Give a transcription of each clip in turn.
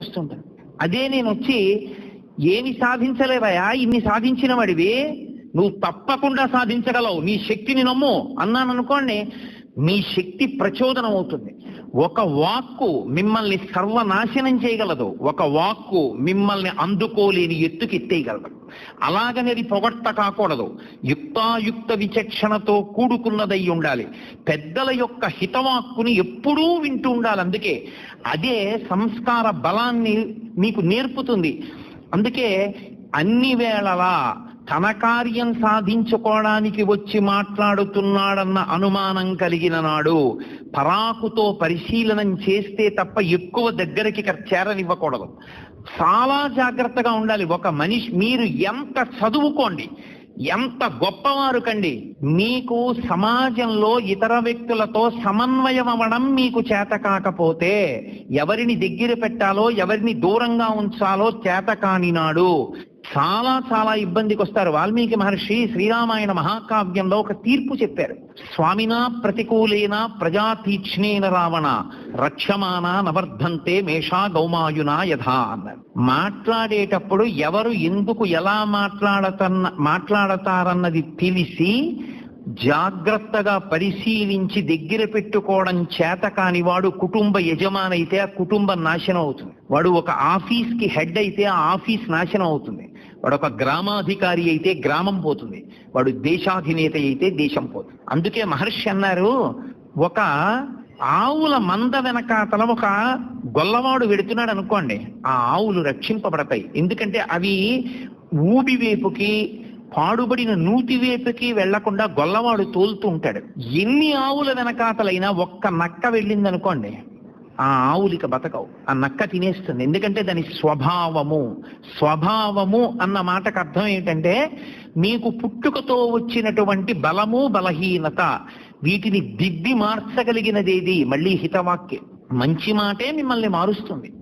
వస్తుంటాను అదే నేను వచ్చి ఏమి సాధించలేవయా ఇన్ని సాధించిన వాడివి నువ్వు తప్పకుండా సాధించగలవు. నీ శక్తిని నమ్ము. అన్నాను అనుకోండి మీ శక్తి ప్రచోదనం అవుతుంది ఒక వాక్కు మిమ్మల్ని సర్వనాశనం చేయగలదు. ఒక వాక్కు మిమ్మల్ని అందుకోలేని ఎత్తుకి ఎత్తేయగలదు. అలాగని అది పొగట్ట కాకూడదు. యుక్తాయుక్త విచక్షణతో కూడుకున్నదై ఉండాలి. పెద్దల యొక్క హితవాక్కుని ఎప్పుడూ వింటూ ఉండాలి. అందుకే అదే సంస్కార బలాన్ని మీకు నేర్పుతుంది. అందుకే అన్ని వేళలా తన కార్యం సాధించుకోవడానికి వచ్చి మాట్లాడుతున్నాడన్న అనుమానం కలిగిన నాడు పరాకుతో పరిశీలనం చేస్తే తప్ప ఎక్కువ దగ్గరికి చేరనివ్వకూడదు. చాలా జాగ్రత్తగా ఉండాలి. ఒక మనిషి మీరు ఎంత చదువుకోండి ఎంత గొప్పవారు కండి మీకు సమాజంలో ఇతర వ్యక్తులతో సమన్వయం అవ్వడం మీకు చేత కాకపోతే ఎవరిని దగ్గర పెట్టాలో ఎవరిని దూరంగా ఉంచాలో చేత కానినాడు చాలా చాలా ఇబ్బందికి వస్తారు వాల్మీకి మహర్షి శ్రీరామాయణ మహాకావ్యంలో ఒక తీర్పు చెప్పారు. స్వామినా ప్రతికూలేన ప్రజాతీక్ష్ణేన రావణ రక్షమాన నవర్ధంతే మేషా గౌమాయునా యథా అన్నారు. మాట్లాడేటప్పుడు ఎవరు ఎందుకు ఎలా మాట్లాడతన్న మాట్లాడతారన్నది తెలిసి జాగ్రత్తగా పరిశీలించి దగ్గర పెట్టుకోవడం చేత కాని వాడు కుటుంబ యజమానైతే ఆ కుటుంబం నాశనం అవుతుంది. వాడు ఒక ఆఫీస్కి హెడ్ అయితే ఆ ఆఫీస్ నాశనం అవుతుంది. వాడు ఒక గ్రామాధికారి అయితే గ్రామం పోతుంది. వాడు దేశాధినేత అయితే దేశం పోతుంది అందుకే మహర్షి అన్నారు ఒక ఆవుల మంద వెనకాతల ఒక గొల్లవాడు వెడుతున్నాడు అనుకోండి ఆ ఆవులు రక్షింపబడతాయి. ఎందుకంటే అవి ఊబివేపుకి పాడుబడిన నూతి వేపుకి వెళ్ళకుండా గొల్లవాడు తోలుతూ ఉంటాడు. ఎన్ని ఆవుల వెనకాతలైనా ఒక్క నక్క వెళ్ళింది అనుకోండి ఆ ఆవులిక బతకవు. ఆ నక్క తినేస్తుంది. ఎందుకంటే దాని స్వభావము స్వభావము అన్న మాటకు అర్థం ఏంటంటే మీకు పుట్టుకతో వచ్చినటువంటి బలము బలహీనత వీటిని దిద్ది మార్చగలిగినదేది మళ్ళీ హితవాక్యం. మంచి మాటే మిమ్మల్ని మారుస్తుంది.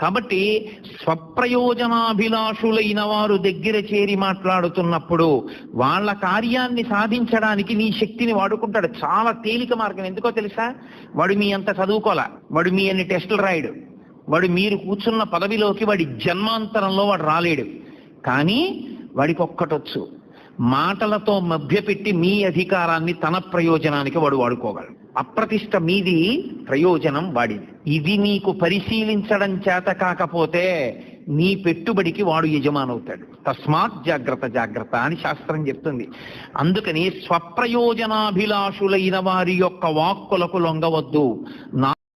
కాబట్టి స్వప్రయోజనాభిలాషులైన వారు దగ్గర చేరి మాట్లాడుతున్నప్పుడు వాళ్ళ కార్యాన్ని సాధించడానికి నీ శక్తిని వాడుకుంటాడు. చాలా తేలిక మార్గం. ఎందుకో తెలుసా? వాడు మీ అంత చదువుకోలే. వాడు మీ అన్ని టెస్టులు రాయడు. వాడు మీరు కూర్చున్న పదవిలోకి వాడి జన్మాంతరంలో వాడు రాలేడు. కానీ వాడికి ఒక్కటొచ్చు మాటలతో మభ్యపెట్టి మీ అధికారాన్ని తన ప్రయోజనానికి వాడు వాడుకోగలడు. అప్రతిష్ట మీది ప్రయోజనం వాడిది. ఇది నీకు పరిశీలించడం చేత కాకపోతే నీ పెట్టుబడికి వాడు యజమానవుతాడు. తస్మాత్ జాగ్రత్త జాగ్రత్త అని శాస్త్రం చెప్తుంది. అందుకని స్వప్రయోజనాభిలాషులైన వారి యొక్క వాక్కులకు లొంగవద్దు. నా